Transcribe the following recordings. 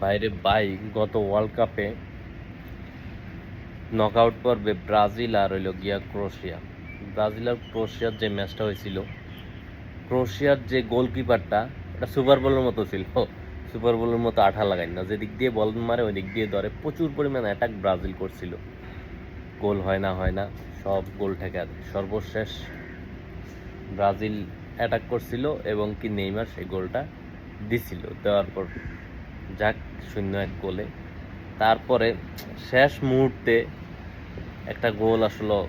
বাইরে বাই গত ওয়ার্ল্ড কাপে নকআউট পর্বে ব্রাজিল আর হইল গিয়া ক্রোশিয়া। ব্রাজিল আর ক্রোয়েশিয়ার যে ম্যাচটা হয়েছিল, ক্রোশিয়ার যে গোলকিপারটা এটা সুপার বলের মতো ছিল। সুপার বলের মতো আঠা লাগাই না। যেদিক দিয়ে বল মারে, ওই দিক দিয়ে ধরে। প্রচুর পরিমাণে অ্যাটাক ব্রাজিল করছিল। গোল হয় না হয় না, সব গোল ঠেকা সর্বশেষ ব্রাজিল অ্যাটাক করছিল এবং কি নেইমার সেই গোলটা দিছিল। দেওয়ার পর যাক, শূন্য এক গোলে। তারপরে শেষ মুহূর্তে একটা গোল আসলো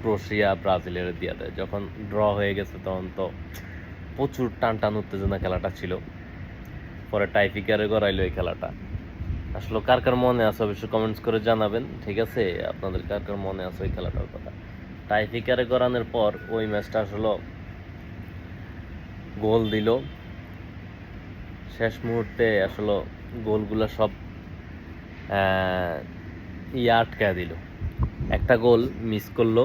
ক্রোশিয়া ব্রাজিলের দিয়ে দেয় যখন ড্র হয়ে গেছে তখন তো প্রচুর টান টান উত্তেজনা খেলাটা ছিল। পরে টাইপিকারে গড়াইলো এই খেলাটা। আসলে কার কার মনে আছে অবশ্যই কমেন্টস করে জানাবেন, ঠিক আছে? আপনাদের কার কার মনে আছে ওই খেলাটার কথা? টাইপিকারে গড়ানোর পর ওই ম্যাচটা আসলে গোল দিল। শেষ মুহূর্তে আসলে গোলগুলো সব আহ, ইয়ে আটকায় দিল। একটা গোল মিস করল।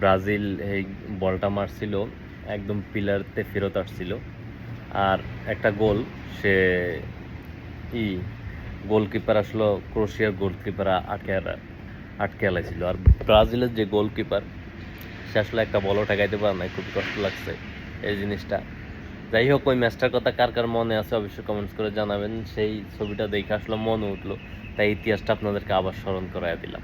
ব্রাজিল এই বলটা মারছিল একদম পিলারতে ফেরত আসছিল। আর একটা গোল সে ই গোলকিপার আসলো ক্রোশিয়ার গোলকিপার আটকে আটকে আলাইছিল। আর ব্রাজিলের যে গোলকিপার সে আসলে একটা বলও ঠেকাইতে পারে না খুব কষ্ট লাগছে এই জিনিসটা। যাই হোক, ওই ম্যাচটার কথা কার কার মনে আছে অবশ্যই কমেন্টস করে জানাবেন। সেই ছবিটা দেখে আসলে মনে উঠল, তাই ইতিহাসটা আপনাদেরকে আবার স্মরণ করাই দিলাম।